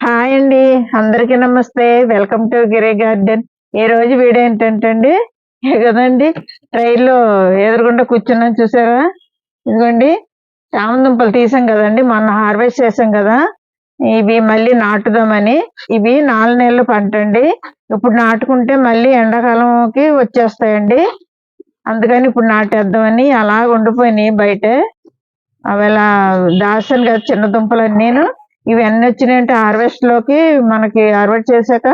Hi అండి. అందరికీ నమస్తే. వెల్కమ్ టు గిరే గార్డెన్ ఈ రోజు వీడియో ఏంటంటే అండి కదండి? ట్రైన్లో ఎదురుగుండా కూర్చున్నాం చూసారా? ఇదిగోండి. చామదుంపలు తీసాం కదండి. మొన్న హార్వెస్ట్ చేసాం కదా. ఇవి మళ్ళీ నాటుదామని. ఇవి నాలుగు నెలలు పంట అండి. ఇప్పుడు నాటుకుంటే మళ్ళీ ఎండాకాలంకి వచ్చేస్తాయండి. అందుకని ఇప్పుడు నాటేద్దామని అలా ఉండిపోయినాయి బయట. అవి అలా దాసాను కదా చిన్న దుంపలన్నీ నేను ఇవన్నీ వచ్చినాయంటే హార్వెస్ట్లోకి మనకి హార్వెస్ట్ చేశాక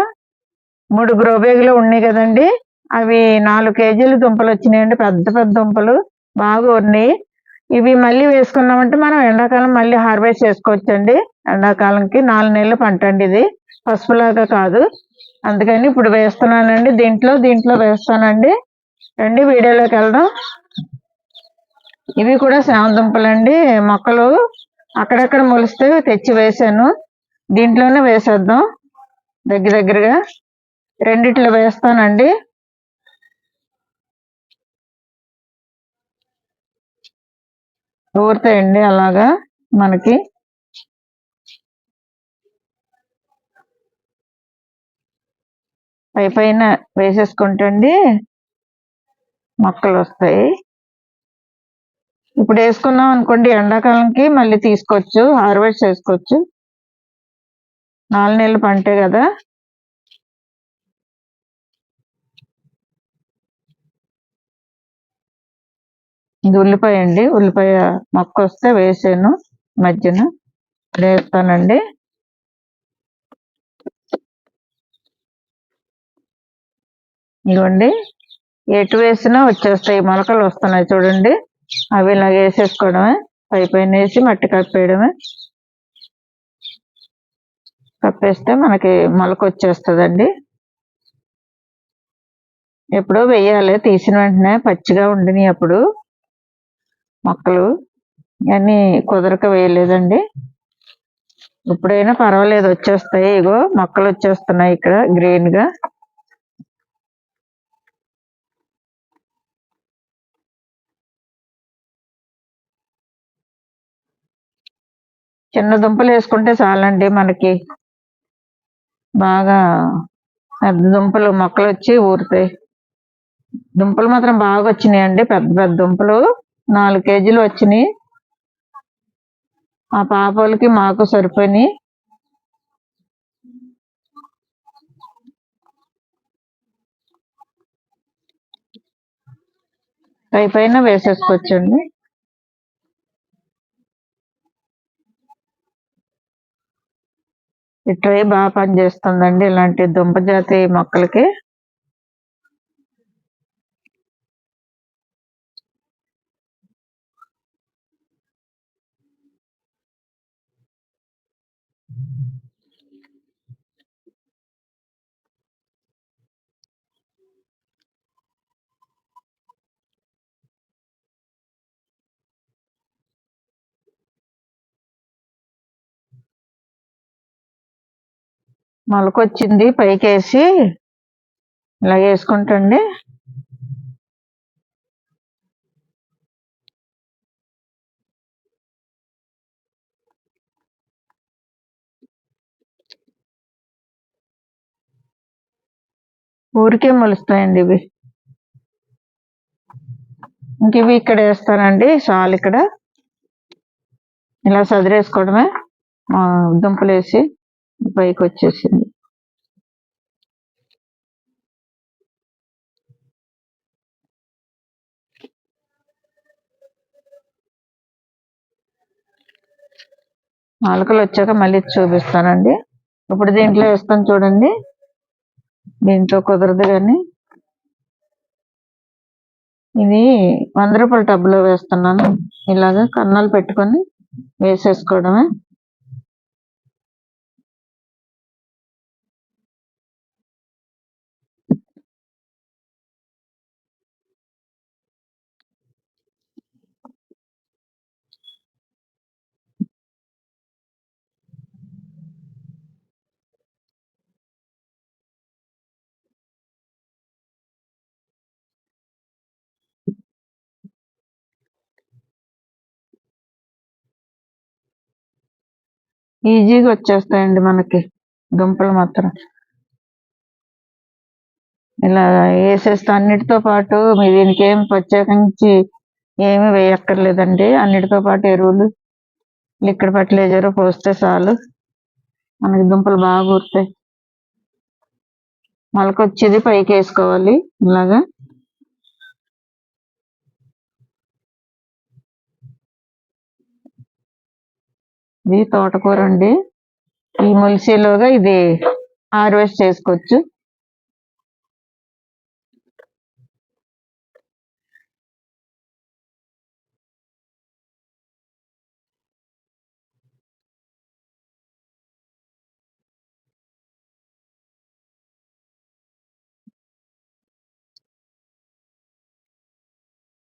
మూడు గ్రో ఉన్నాయి కదండి. అవి నాలుగు కేజీలు దుంపలు వచ్చినాయండి. పెద్ద పెద్ద దుంపలు బాగా ఉన్నాయి. ఇవి మళ్ళీ వేసుకున్నామంటే మనం ఎండాకాలం మళ్ళీ హార్వెస్ట్ చేసుకోవచ్చండి. ఎండాకాలంకి నాలుగు నెలలు పంట అండి ఇది. పసుపులాగా కాదు. అందుకని ఇప్పుడు వేస్తున్నానండి. దీంట్లో దీంట్లో వేస్తానండి. రండి వీడియోలోకి వెళ్దాం. ఇవి కూడా దుంపలండి. మొక్కలు అక్కడక్కడ మొలిస్తే తెచ్చి వేసాను. దీంట్లోనే వేసేద్దాం. దగ్గర దగ్గరగా రెండిట్లో వేస్తానండి. ఊరుతాయండి అలాగా మనకి. పై పైన వేసేసుకుంటండి. మొక్కలు వస్తాయి ఇప్పుడు వేసుకున్నాం అనుకోండి ఎండాకాలంకి మళ్ళీ తీసుకోవచ్చు హార్వెస్ట్ చేసుకోవచ్చు. నాలుగు నెలలు పంటే కదా. ఇది ఉల్లిపాయ అండి. ఉల్లిపాయ మొక్క వస్తే వేసాను మధ్యన. వేస్తానండి ఇదిగోండి. ఎటు వేసినా వచ్చేస్తాయి. మొలకలు వస్తున్నాయి చూడండి. అవి ఇలా వేసేసుకోవడమే. పై పైన వేసి మట్టి కప్పేయడమే. కప్పేస్తే మనకి మొలక వచ్చేస్తుందండి. ఎప్పుడో వెయ్యాలి తీసిన వెంటనే పచ్చిగా ఉండినాయి అప్పుడు. మొక్కలు అన్నీ కుదరక వేయలేదండి. ఇప్పుడైనా పర్వాలేదు. వచ్చేస్తాయి. ఇగో మొక్కలు వచ్చేస్తున్నాయి ఇక్కడ గ్రీన్గా. చిన్న దుంపలు వేసుకుంటే చాలండి మనకి. బాగా పెద్ద దుంపలు మొక్కలు వచ్చి ఊరుతాయి. దుంపలు మాత్రం బాగా వచ్చినాయండి. పెద్ద పెద్ద దుంపలు. నాలుగు కేజీలు వచ్చినాయి. ఆ పాపలకి మాకు సరిపోయినాయి. పై పైన వేసేసుకోవచ్చండి. ఈ ట్రే బాగా పనిచేస్తుందండి ఇలాంటి దుంప జాతి మొక్కలకి. మొలకొచ్చింది పైకేసి ఇలా వేసుకుంటండి. ఊరికే మొలుస్తాయండి ఇవి. ఇంక ఇవి ఇక్కడ వేస్తానండి సాల్ ఇక్కడ. ఇలా సదిరేసుకోవడమే దుంపలు వేసి పైకి వచ్చేసింది నాలుకలు వచ్చాక మళ్ళీ చూపిస్తానండి. ఇప్పుడు దీంట్లో వేస్తాను చూడండి. దీంట్లో కుదరదు కానీ. ఇది వంద రూపాయల టబ్లో వేస్తున్నాను. ఇలాగా కన్నాలు పెట్టుకొని వేసేసుకోవడమే. ఈజీగా వచ్చేస్తాయండి మనకి దుంపలు మాత్రం. ఇలా వేసేస్తే అన్నిటితో పాటు మీ దీనికి ఏం ప్రత్యేకించి ఏమి వేయక్కర్లేదండి. అన్నిటితో పాటు ఎరువులు లిక్విడ్ ఫర్టిలైజర్ పోస్తే చాలు. మనకి దుంపలు బాగా ఊరుతాయి. మొలకొచ్చేది పైకి వేసుకోవాలి ఇలాగా. ఇది తోటకూర అండి. ఈ మొలిసేలోగా ఇది హార్వెస్ట్ చేసుకోవచ్చు.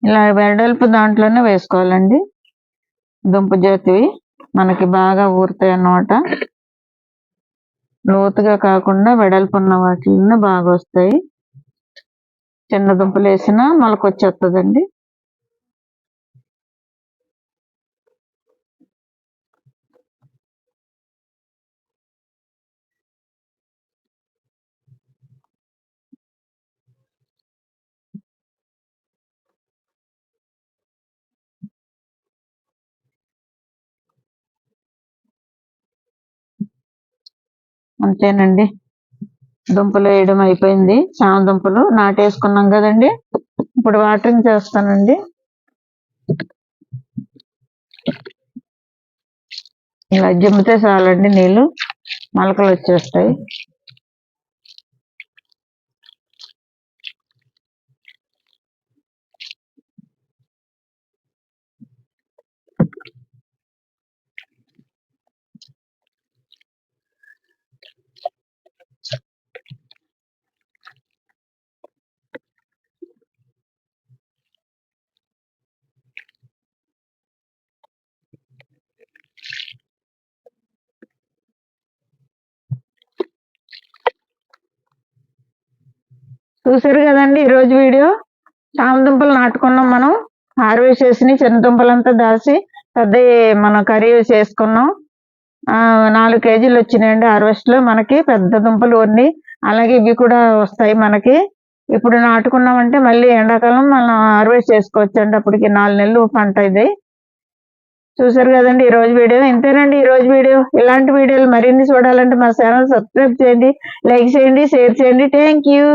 ఇలా వెడల్పు దాంట్లోనే వేసుకోవాలండి. దుంప జాతివి. మనకి బాగా ఊరుతాయి అన్నమాట లోతుగా కాకుండా వెడల్పు ఉన్న బాగా వస్తాయి చిన్న దుంపలు వేసినా మొలకొచ్చేస్తుందండి అంతేనండి. దుంపలు వేయడం అయిపోయింది. చామ దుంపలు నాటేసుకున్నాం కదండి. ఇప్పుడు వాటరింగ్ చేస్తానండి. ఇలా జిమ్మితే చాలండి నీళ్ళు. మొలకలు వచ్చేస్తాయి. చూసారు కదండి ఈరోజు వీడియో? చామ దుంపలు నాటుకున్నాం మనం. హార్వెస్ట్ చేసి చిన్న దుంపలంతా దాచి పెద్ద మనం కర్రీ చేసుకున్నాం. ఆ, నాలుగు కేజీలు వచ్చినాయండి హార్వెస్ట్లో మనకి. పెద్ద దుంపలు వండి అలాగే ఇవి కూడా వస్తాయి మనకి. ఇప్పుడు నాటుకున్నామంటే మళ్ళీ ఎండాకాలం మనం హార్వెస్ట్ చేసుకోవచ్చు అండి అప్పటికి నాలుగు నెలలు పంట ఇది. చూసారు కదండి ఈ రోజు వీడియో. ఇంతేనండి ఈ రోజు వీడియో. ఇలాంటి వీడియోలు మరిన్ని చూడాలంటే మా ఛానల్ సబ్స్క్రైబ్ చేయండి లైక్ చేయండి షేర్ చేయండి. Thank you.